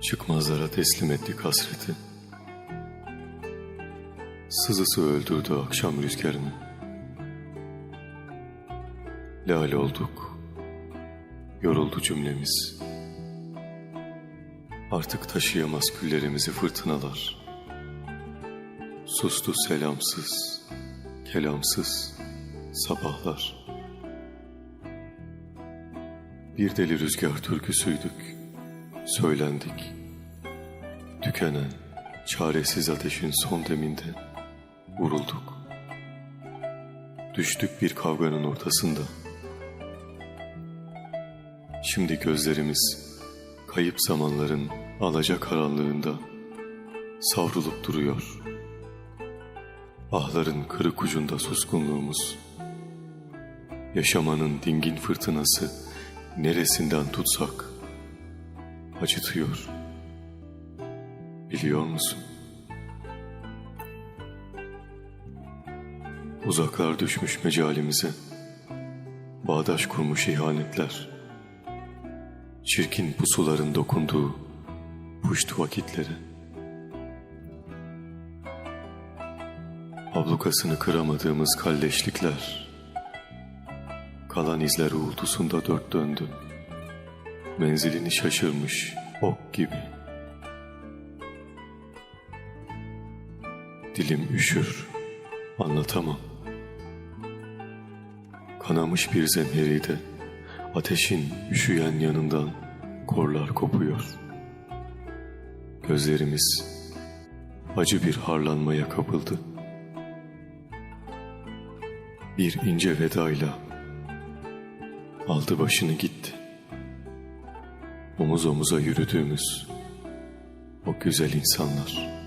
Çıkmazlara teslim ettik hasreti. Sızısı öldürdü akşam rüzgarını. Lal olduk. Yoruldu cümlemiz. Artık taşıyamaz küllerimizi fırtınalar. Sustu selamsız, kelamsız sabahlar. Bir deli rüzgar türküsüydük, söylendik. Tükenen, çaresiz ateşin son deminde vurulduk. Düştük bir kavganın ortasında. Şimdi gözlerimiz kayıp zamanların alaca karanlığında savrulup duruyor. Ahların kırık ucunda suskunluğumuz. Yaşamanın dingin fırtınası neresinden tutsak acıtıyor. Biliyor musun? Uzaklar düşmüş mecalimize. Bağdaş kurmuş ihanetler. Çirkin pusuların dokunduğu puştu vakitlere. Ablukasını kıramadığımız kalleşlikler. Kalan izler uğultusunda dört döndü. Menzilini şaşırmış ok gibi. Dilim üşür, anlatamam. Kanamış bir zemheride ateşin üşüyen yanından korlar kopuyor. Gözlerimiz acı bir harlanmaya kapıldı. Bir ince vedayla aldı başını gitti. Omuz omuza yürüdüğümüz o güzel insanlar.